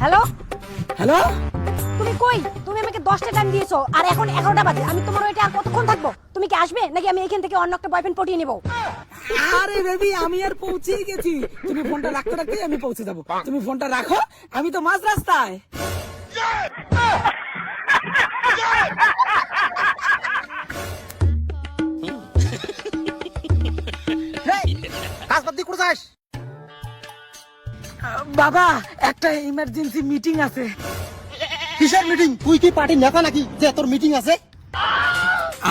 Hello? Hello? তুমি কই? তুমি আমাকে দশটা টাইম দিয়েছ আর এখন এগারোটা বাজে। আমি তোমার ওইটা আর কতক্ষণ থাকব? তুমি কি আসবে? নাকি আমি এখান থেকে অন্য একটা বয়ফ্রেন্ড পটিয়ে নেব? আরে বেবি আমি আর পৌঁছে গেছি। তুমি ফোনটা রাখতে রাখতে আমি পৌঁছে যাব। তুমি ফোনটা রাখো আমি তো মাঝ রাস্তায়। কাজ বাদ দিয়ে করে যাস? বাবা একটা ইমার্জেন্সি মিটিং আছে। কিসের মিটিং তুই কি পার্টির নেতা নাকি? যে তোর মিটিং আছে?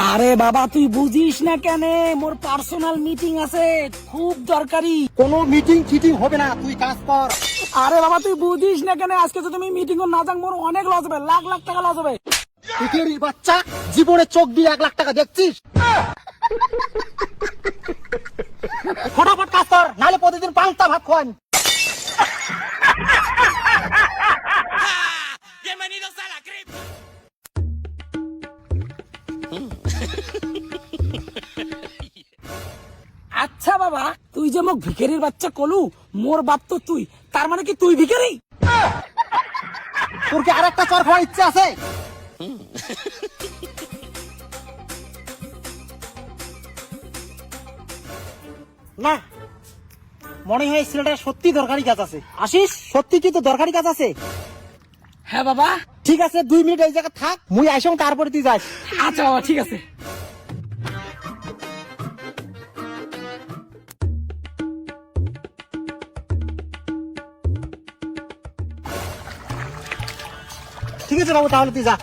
আরে বাবা তুই বুঝিস না কেন? মোর পার্সোনাল মিটিং আছে খুব দরকারি। কোনো মিটিং ফিটিং হবে না তুই কাজ কর। আরে বাবা তুই বুঝিস না কেন? আজকে তো তুমি মিটিং না যাক মোর অনেক লস হবে লাখ লাখ টাকা লস হবে। ভিখারি বাচ্চা জীবনে চোখ দিয়ে এক লাখ টাকা দেখছিস? ফটাফট কাজ কর নাহলে প্রতিদিন পাঁচটা ভাত খোয়ান আচ্ছা বাবা তুই যে মোক ভিখারির বাচ্চা কলু মোর বাপ তো তুই তার মানে কি তুই ভিখারি? তোর কি আর একটা চর খাওয়ার ইচ্ছে আছে? না মনে হয় ছেলেটা সত্যি দরকারি কাজ আছে। আসিস সত্যি কি তো দরকারি কাজ আছে? হ্যাঁ বাবা। ঠিক আছে দুই মিনিট এই জায়গায় থাক মুই আইসং তারপরে তুই যাস। আচ্ছা বাবা ঠিক আছে। ঠিক আছে বাবু তাহলে তুই যা।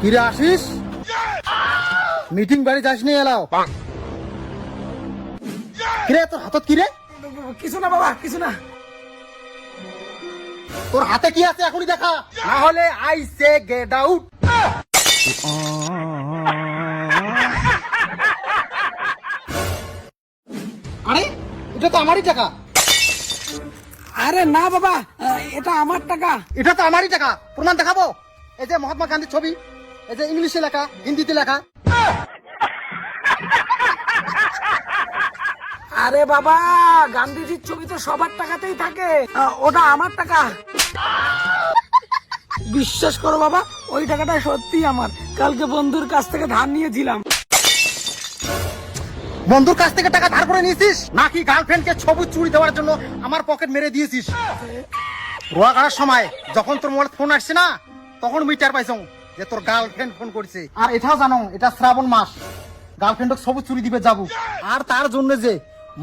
কিরে আসিস? মিটিং বাড়ি যাস নি এলাও কিরে তোর হাতত কিরে? কিছু না বাবা কিছু না। তোর হাতে কি আছে এখনই দেখা? না হলে আই সে গেট আউট আরে এটা তো আমারই টাকা। আরে না বাবা এটা আমার টাকা। এটা তো আমারই টাকা। প্রমাণ দেখাবো? এই যে মহাত্মা গান্ধীর ছবি এই যে ইংলিশে লেখা হিন্দিতে লেখা। আরে বাবা, গান্ধীজির ছবি তো সবার টাকাতেই থাকে। ওটা আমার টাকা। বিশ্বাস করো বাবা, ওই টাকাটা সত্যি আমার। কালকে বন্ধুর কাছ থেকে ধার নিয়েছিলাম। বন্ধুর কাছ থেকে টাকা ধার করে নিয়েছিস? নাকি গার্লফ্রেন্ডকে ছবি চুরি দেওয়ার জন্য আমার পকেট মেরে দিয়েছিস? রোয়া করার সময় যখন তোর মোবাইল ফোন আসছে না, তখন মিটার পাইছ যে তোর গার্লফ্রেন্ড ফোন করছে। আর এটাও জানো, এটা শ্রাবণ মাস। গার্লফ্রেন্ডকে ছবি চুরি দিবে যাব। আর তার জন্য যে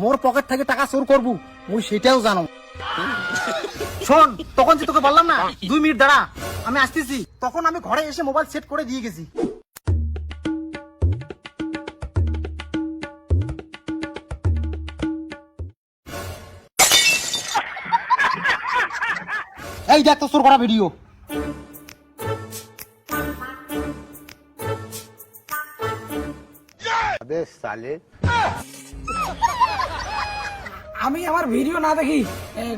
মোর পকেট থেকে টাকা চোর করব, মুই সেটাও জানো। শোন, তখন যে তোকে বললাম না, দুই মিনিট দাঁড়া, আমি আসতেছি। তখন আমি ঘরে এসে মোবাইল সেট করে দিয়ে গেছি। এই দেখ তো চোর করা ভিডিও আমি আমার ভিডিও না দেখি।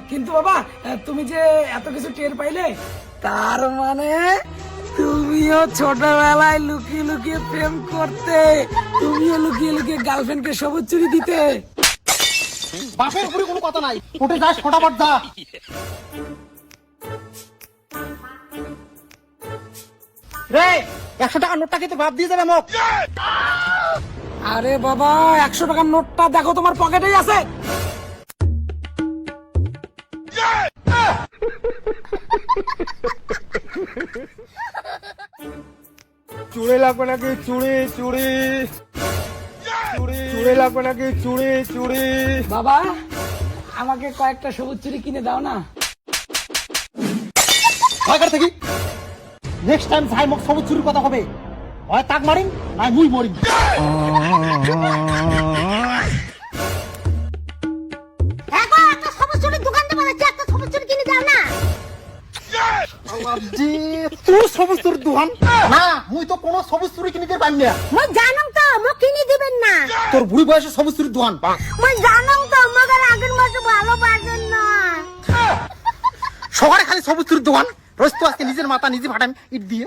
কিন্তু বাবা তুমি যে এত কিছু টের পাইলে, তার মানে তুমিও ছোটবেলায় লুকিয়ে লুকিয়ে প্রেম করতে, তুমিও লুকিয়ে লুকিয়ে গার্লফ্রেন্ডকে সবুজ চুরি দিতে। বাপের উপরে কোনো কথা নাই। কোটে যাস ফটাফট যা। রে, একশো টাকা নোটটা কিন্তু বাদ দিয়ে যাবে মোক আরে বাবা একশো টাকার নোটটা দেখো তোমার পকেটেই আছে। চুড়ে লাগবে নাকি চুড়ি চুড়ি? চুড়ি চুড়ে লাগবে নাকি চুড়ি চুড়ি? বাবা আমাকে কয়েকটা সবুজ চুরি কিনে দাও না। থাকি? নেক্সট টাইম যাই মোক সবুজ চুরির কথা হবে। হয় তাক মারিম নাই মুই মরিম। একটা সবুজ চুরি কিনে দোকান? না মুই তো কোনো সবুজ চুরি কিনিতে পারি না মই জানাম তো মোক কিনে দিবেন না। তোর বুড়ি বয়সে সবুজ চুরির দোকান মই জানাম তো মগর আগের মতো ভালোবাসেন না। শহরে খালি সবুজ চুরির দোকান। রোজ তো আজকে নিজের মাথা নিজে ফাটাম ইট দিয়ে।